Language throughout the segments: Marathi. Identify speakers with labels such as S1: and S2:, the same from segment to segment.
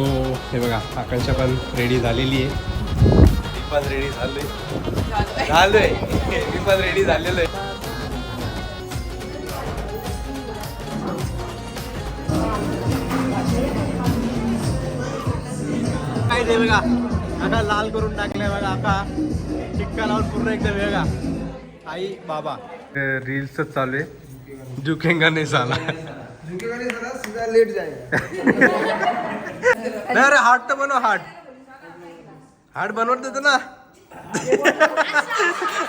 S1: हो हे बघा आकांक्षा पण रेडी झालेली आहे. मी पण रेडी झालोय. झालोय. मी पण रेडी झालेलो आहे काय ते बघा आता लाल करून टाकलाय बघा आता टिक्का लावून पूर्ण एकदम वेगळा आई बाबा. रील्सच चालू आहे. झुकेंगा नाही झाला.
S2: लेट जाएगा।
S1: नाही अरे हार्ट तर बनव हार्ट। हार्ट बनवत देतो ना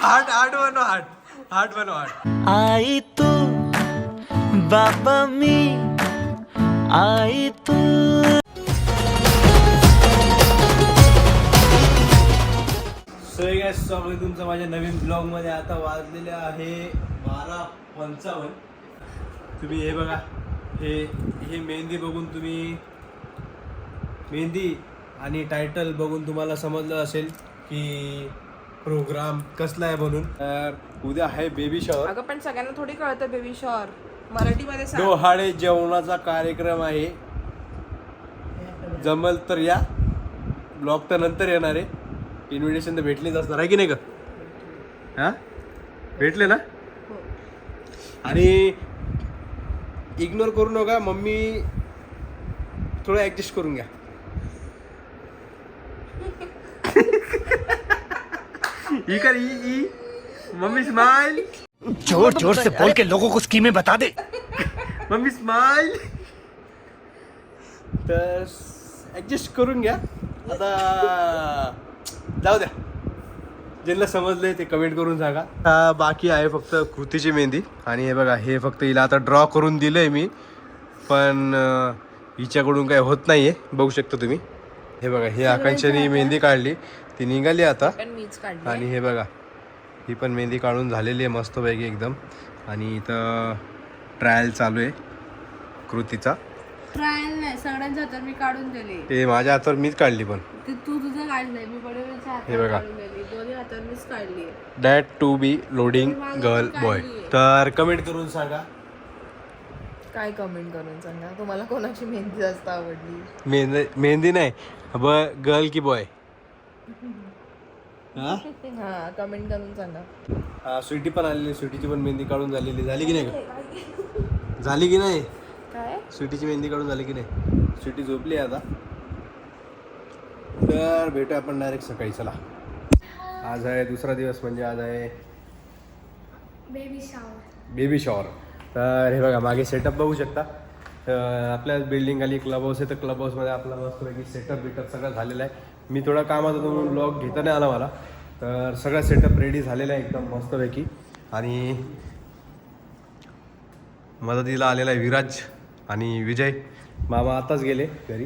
S1: हार्ट हार्ट बनव हार्ट। हार्ट बनव हार्ट।
S3: आई तू बाबा मी। आई तू।
S1: सो काय स्वागत आहे तुमचं माझ्या नवीन ब्लॉगमध्ये आता वाजलेले आहे बारा पंचावन्न. तुम्ही हे बघा. हे हे मेहंदी बघून तुम्ही मेहंदी आणि टायटल बघून तुम्हाला समजलं असेल की प्रोग्राम कसला आहे म्हणून. तर उद्या आहे बेबी शॉवर
S4: अगं पण सगळ्यांना थोडी कळतं बेबी शॉर मराठीमध्ये सांग.
S1: डोहाळे जेवणाचा कार्यक्रम आहे. जमल तर या. ब्लॉग तर नंतर येणार आहे. इन्व्हिटेशन तर भेटलीच असणार आहे की नाही का हा? भेटले ना? आणि इग्नोर करू नका मम्मी थोडं ऍडजस्ट करून घ्या ई कर ई ई मम्मी स्माइल
S3: ज़ोर ज़ोर से बोल के लोगों को स्कीमें बता दे.
S1: मम्मी स्माइल तर ॲडजस्ट करून घ्या आता जाऊ द्या ज्यांना समजलंय ते कमेंट करून सांगा. बाकी आहे फक्त कृतीची मेहंदी. आणि हे बघा हे फक्त हिला आता ड्रॉ करून दिलंय मी. पण हिच्याकडून काय होत नाहीये. बघू शकता तुम्ही. हे बघा हे आकांक्षाने मेहंदी काढली. ती निघाली आता. आणि हे बघा ही पण मेहंदी काढून झालेली आहे मस्तपैकी एकदम. आणि इथं ट्रायल चालू आहे कृतीचा.
S5: ट्रायल नाही सगळ्यांच्या हातात मी काढून दिली.
S1: ते माझ्या हातावर मीच काढली पण.
S5: ते तू तुझं काढलंय मी बडेवेच्या
S1: हे
S5: हातात
S1: बघा.
S5: काढून दिली. दोन्ही हातात मीच काढली
S1: that to be loading girl boy. तर कमेंट करून सांगा.
S4: काय कमेंट करून सांगा? तुम्हाला कोणाची मेहंदी जास्त आवडली?
S1: मेहंदी मेहंदी नाही. ब गर्ल की बॉय हा?
S4: हा कमेंट करून सांगा.
S1: स्वीटी पण आलेली स्वीटीची पण मेहंदी काढून झालेली. झाली की नाही का झाली की नाही?
S4: काय
S1: स्वीटीची मेहंदी काढून झाली की नाही? स्वीटी झोपली आहे आता. तर भेटू आपण डायरेक्ट सकाळी चला. आज आहे दुसरा दिवस म्हणजे आज आहे
S5: बेबी शावर
S1: बेबी शॉवर तर हे बघा मागे सेटअप बघू शकता. तर आपल्या बिल्डिंग आली क्लब हाऊस आहे. तर क्लब हाऊसमध्ये आपला मस्तपैकी सेटअप बिटअप सगळं झालेलं आहे. मी थोडा कामात होतो म्हणून ब्लॉग घेता नाही आला मला. तर सगळं सेटअप रेडी झालेलं आहे एकदम मस्तपैकी. आणि मदतीला आलेला आहे विराज. आणि विजय मामा आताच गेले घरी.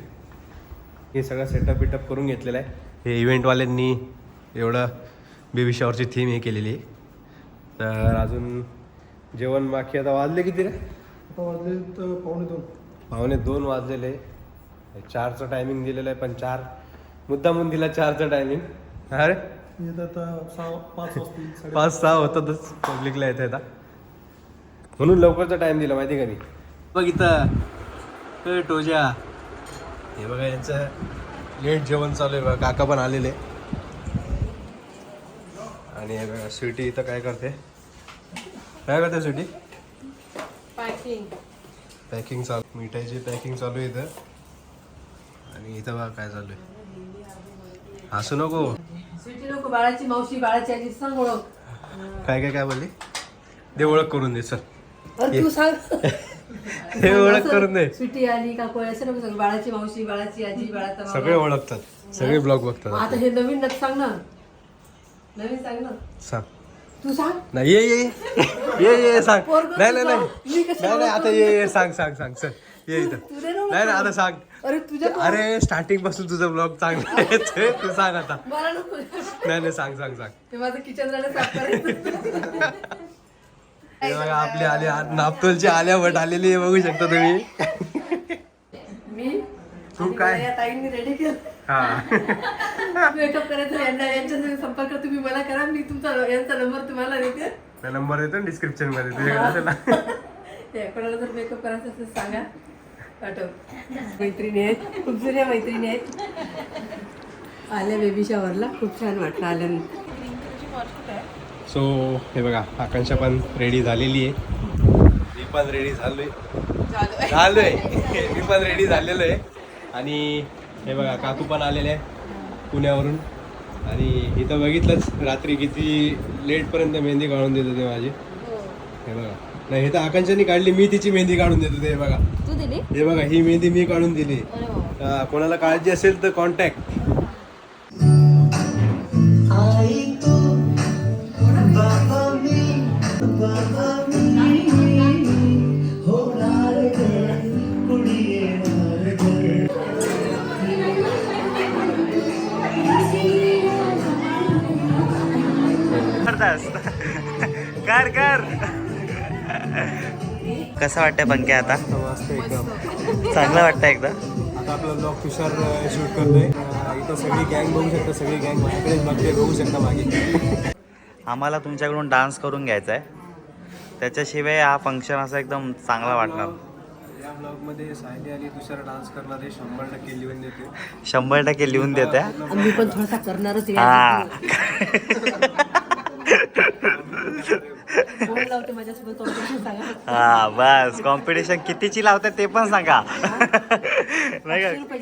S1: हे सगळं सेटअप बिटअप करून घेतलेलं आहे. हे इव्हेंटवाल्यांनी एवढं बेबी शॉवरची थीम हे केलेली आहे. तर अजून जेवण बाकी आता वाजले किती रे?
S2: आता वाजले तर पावणे दोन.
S1: पावणे दोन वाजलेले. चारचं टायमिंग दिलेलं आहे पण चार मुद्दामून दिला चारचं टायमिंग अरे
S2: पाच
S1: सहा होतातच पब्लिकला येत आता म्हणून लवकरचा टाइम दिला माहिती का मी बघ इथं. टोजा हे बघा यांचं लेट जेवण चालू आहे बघा. काका पण आलेले. आणि हे बघा स्वीटी इथं काय करते? काय करते स्वीटी?
S5: पॅकिंग
S1: पॅकिंग चालू मिठाईची पॅकिंग चालू आहे इथं. आणि इथं बघा काय चालू आहे. हसू नको.
S5: स्वीटी नको बाळाची मावशी बाळाची आजी सांग ओळख.
S1: काय काय काय बोलली? दे ओळख करून दे सर
S5: तू सांग.
S1: हे ओळख करून दे.
S5: स्वीटी आली का कोण असं नको बाळाची मावशी बाळाची आजी बाळाचा मामा.
S1: सगळे ओळखतात. सगळे ब्लॉग बघतात
S5: आता हे नवीन नक सांग ना. नवीन सांग ना.
S1: सांग.
S5: तू सांग.
S1: नाही ये ये. ये ये ये सांग.
S5: पोरगं
S1: नाही नाही
S5: तुझं.
S1: नाही. नाही आता ये ये सांग सांग सांग सर. ये इथं. नाही नाही आता सांग.
S5: अरे तुझ्या
S1: अरे स्टार्टिंगपासून तुझं ब्लॉग चांगला येतोय तू. सांग आता.
S5: मला नको.
S1: नाही नाही सांग सांग सांग.
S5: ते माझं किचन साफ करायचं.
S1: हे बघा आपली आली नापतोलची आल्या भट आलेली आहे बघू शकता तुम्ही.
S5: मी?
S1: तू काय?
S5: ताईंनी रेडी केलं.
S1: हा.
S5: मेकअप करायचं यांना यांच्या संपर्क तुम्ही मला करा मी तुमचा यांचा नंबर तुम्हाला देते.
S1: नंबर देतो डिस्क्रिप्शनमध्ये तुझ्याकडे
S5: कोणाला जर मेकअप करायचं असेल सांगा. आठव मैत्रिणी आहेत खूप जुन्या मैत्रिणी आहेत. आल्या बेबी शॉवरला खूप छान वाटलं आल्यानंतर.
S1: सो हे बघा आकांक्षा पण रेडी झालेली आहे. मी पण रेडी झालोय. झालोय. मी पण रेडी झालेलो आहे. आणि हे बघा काकू पण आलेले आहे पुण्यावरून. आणि इथं बघितलंच रात्री किती लेटपर्यंत मेहंदी काढून देत होते माझी. हे. बघा. नाही हे तर आकांक्षाने काढली मी तिची मेहंदी काढून देत होते हे बघा.
S4: तू दिली?
S1: हे बघा ही मेहंदी मी काढून दिली. हा, कोणाला काळजी असेल तर कॉन्टॅक्ट
S3: करतास कर कर. कसं वाटतंय पंक्या आता? चांगलं वाटतं एकदा.
S1: आता आपला ब्लॉग तुषार शूट करतोय. इथं सगळी गँग बघू शकता सगळी गँग माझ्याकडेच बघते बघू शकता मागे.
S3: आम्हाला तुमच्याकडून डान्स करून घ्यायचा आहे त्याच्याशिवाय हा फंक्शन असा एकदम चांगला वाटणार.
S1: या ब्लॉगमध्ये सायली आणि तुषार डान्स करणार आहे शंभर टक्के लिहून देते
S3: शंभर टक्के लिहून देते
S5: आम्ही पण थोडासा करणारच.
S3: हा.
S5: लावते माझ्यासोबत कॉम्पिटिशन सांगा.
S3: हा बस. कॉम्पिटिशन कितीची लावतात ते पण सांगा. नाही
S5: पाचशे रुपये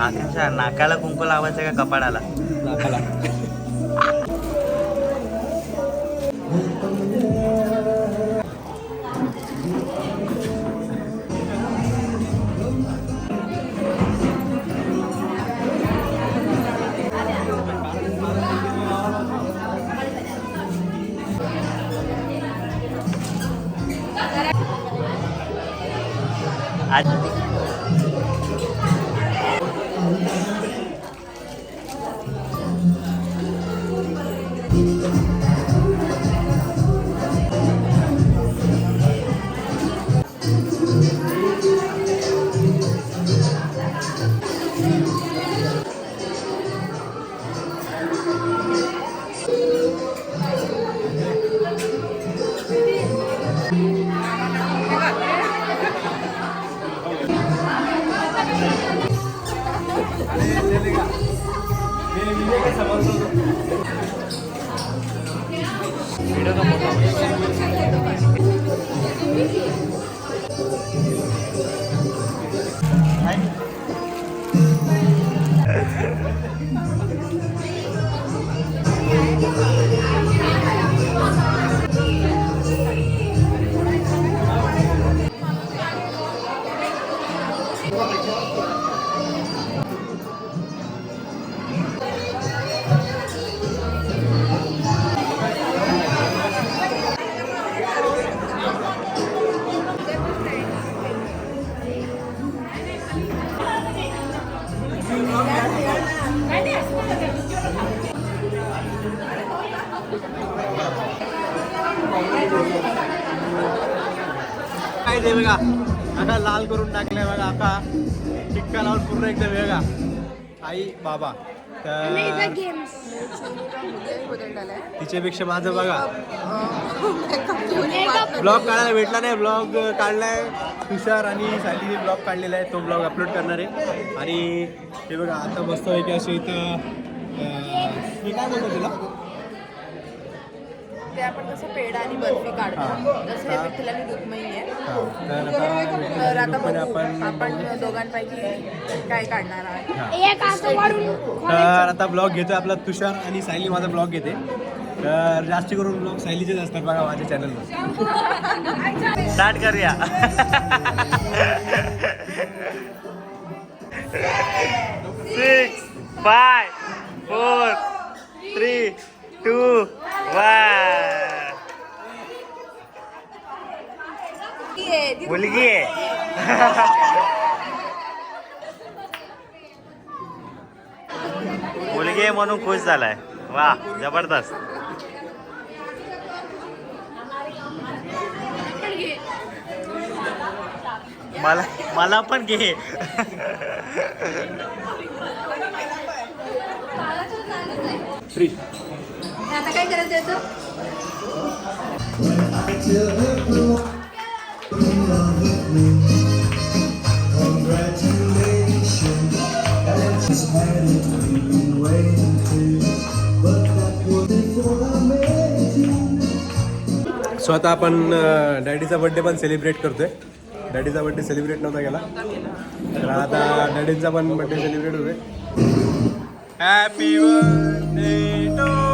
S5: जास्तीत
S3: आकांक्षा नाकाला कुंकू लावायचं का कपाडाला
S1: नाकाला
S3: आज
S1: काय ते बघा आता लाल करून टाकलंय बघा आता टिक्का लावून पूर्ण एकदम वेगळा आई बाबा. तर तिच्यापेक्षा माझं बघा. ब्लॉग काढायला भेटला नाही. ब्लॉग काढलाय. तुषार आणि सायलीने ब्लॉग काढलेला आहे. तो ब्लॉग अपलोड करणार आहे. आणि हे बघा आता मस्त पैकी असे इथं मी काय बोलतो तुला?
S4: ते आपण कसं पेढा आणि बर्फी काढतो. तसं हे आणि आहे
S1: तर आता
S4: बघू
S1: आपण
S4: आपण दोघांपैकी काय काढणार आहात?
S1: तर आता ब्लॉग घेतोय आपला तुषार आणि सायली माझा ब्लॉग घेते. तर जास्ती करून ब्लॉग सायलीचेच असतात बघा माझ्या चॅनलवर
S3: स्टार्ट करूया. Six five four three two one मुलगी आहे. मुलगी आहे म्हणून खुश झालाय. वा जबरदस्त. मला मला पण घे.
S1: फ्री
S5: आता काय करायचं
S1: सो आता आपण डॅडीचा बर्थडे पण सेलिब्रेट करतोय. डॅडीचा बर्थडे सेलिब्रेट नव्हता गेला तर आता डॅडीचा पण बर्थडे सेलिब्रेट होतोय. Happy birthday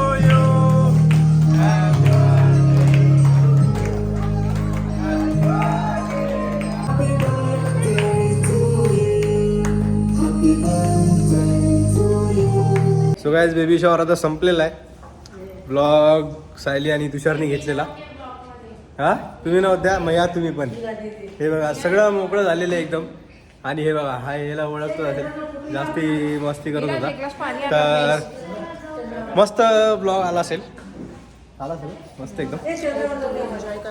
S1: so guys baby shower आता संपलेला आहे ब्लॉग सायली आणि तुषारने घेतलेला. हा? तुम्ही नव्हत्या मग या तुम्ही पण. हे बघा सगळं मोकळं झालेलं आहे एकदम. आणि हे बघा हा याला ओळखतो असेल. जास्ती मस्ती करत होता. तर मस्त ब्लॉग आला असेल. आला असेल? मस्त एकदम.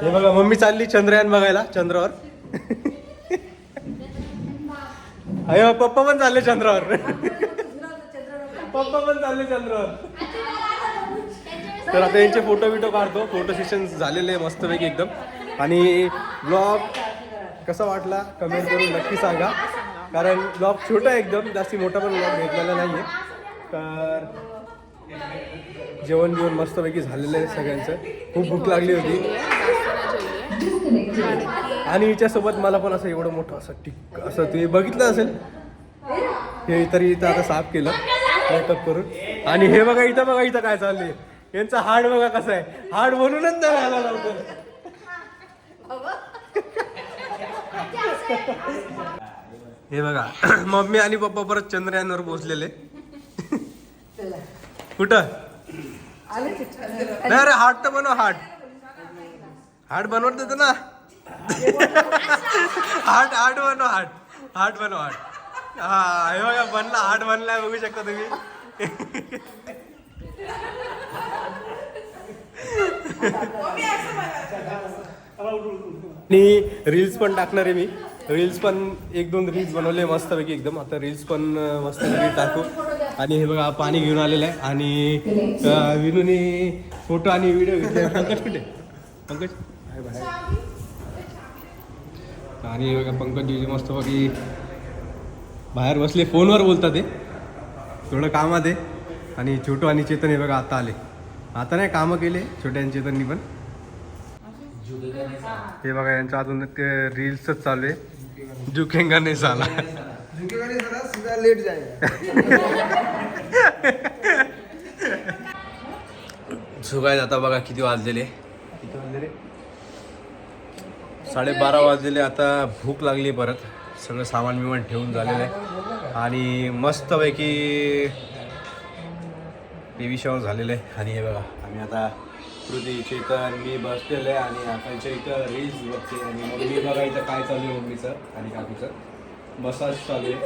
S1: हे बघा मम्मी चालली चंद्रयान बघायला चंद्रावर. अयो पप्पा पण चालले चंद्रावर. पप्पा पण चालले चंद्रावर तर आता यांचे फोटो बिटो काढतो. फोटो सेशन झालेले आहे मस्तपैकी एकदम. आणि ब्लॉग कसा वाटला कमेंट करून नक्की सांगा. कारण ब्लॉग छोटा एकदम जास्ती मोठा पण ब्लॉग घेतलेला नाही आहे तर जेवण बिवण मस्तपैकी झालेलं आहे सगळ्यांचं. खूप भूक लागली होती. आणि हिच्यासोबत मला पण असं एवढं मोठं असं टिक असं ते बघितलं असेल. हे तरी इथं आता साफ केलं. मेकअप करून. आणि हे बघा इथं बघा इथं काय चाललंय. यांचा हाड बघा कसं आहे. हाड म्हणूनच नाही आला लवकर. हे बघा मम्मी आणि पप्पा परत चंद्रयानवर पोहोचलेले. कुठं? नाही अरे हार्ट तर बनव हार्ट हार्ट बनवत देतो ना. हार्ट हार्ट बनव हार्ट हार्ट बनव हार्ट हा हे बघा बनला आठ बनलाय बघू शकता तुम्ही. आणि रील्स पण टाकणार आहे मी. रील्स पण एक दोन रील्स बनवले मस्तपैकी एकदम. आता रील्स पण मस्त मस्तपैकी टाकू. आणि हे बघा पाणी घेऊन आलेलं आहे. आणि अं, विनूने फोटो आणि व्हिडिओ घेतले. पंकज कुठे? पंकज? आणि हे बघा पंकज मस्त मस्तपैकी बाहेर बसले फोनवर बोलतात ते. थोडं कामात आहे. आणि छोटू आणि चेतन हे बघा आता आले. आता नाही कामं केले छोट्या आणि चेतननी पण. हे बघा यांचं अजून रील्सच चालू आहे. झुकेंगा नाही झाला.
S2: झुकेगा नहीं साला सीधा लेट
S1: सुगाय आता बघा किती वाजलेले. किती वाजलेले? साडेबारा वाजलेले आता भूक लागली परत. सगळं सामान बिमान ठेवून झालेलं आहे. आणि मस्तपैकी टी शॉवर झालेलं आहे. आणि हे बघा आम्ही आता कृती चेतन मी बसलेलं आहे आणि आकांच्या इथं रील्स बघते आणि मम्मी बघा इथं काय चालू आहे मम्मीचं आणि काकूचं. मसाज चालू आहे.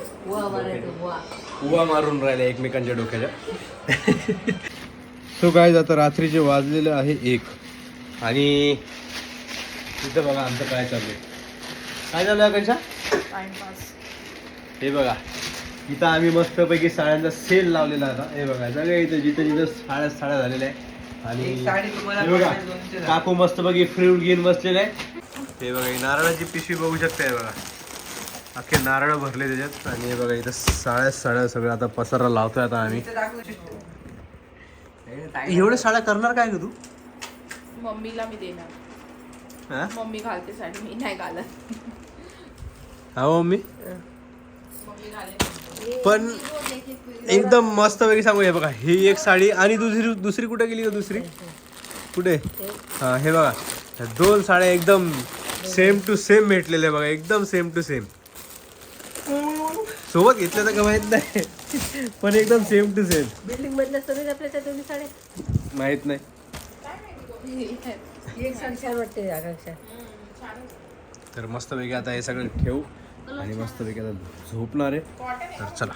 S1: उवा मारून राहिले एकमेकांच्या डोक्याच्या. सो काय आता रात्रीचे वाजलेलं आहे एक. आणि इथं बघा आमचं काय चालू आहे. काय चालू आहे आकांक्षा?
S4: टाइमपास
S1: हे बघा इथं आम्ही मस्तपैकी साड्यांचा सेल लावलेला होता. हे बघा सगळ्या इथं जिथं जिथं साड्या साड्या झालेल्या आहे आणि बघा काकू मस्तपैकी फ्रूट घेऊन बसलेला आहे हे बघा ही नारळाची पिशवी बघू शकता हे बघा. अख्खे नारळ भरले त्याच्यात. आणि हे बघा इथं साड्या साड्या सगळं आता पसारा लावतोय आता आम्ही. एवढ्या साड्या करणार काय ग तू?
S4: मम्मीला मी देणार.
S1: हा?
S4: मम्मी घालते साडी मी नाही घालत.
S1: हा मम्मी
S4: घालेल
S1: पण एकदम मस्त पैकी सांगू हे बघा ही एक साडी आणि दुसरी दुसरी कुठे गेली का दुसरी? कुठे? हा हे बघा ह्या दोन साड्या एकदम सेम टू सेम भेटलेल्या बघा एकदम सेम टू सेम सोबत घेतल्या तर का माहीत नाही पण एकदम सेम टू सेम
S5: बिल्डिंग मधल्या सगळे आपल्या त्या दोन्ही साड्या?
S1: माहीत नाही. तर मस्तपैकी आता हे सगळं ठेवू. आणि मस्तपैकी आता झोपणार आहे. तर चला.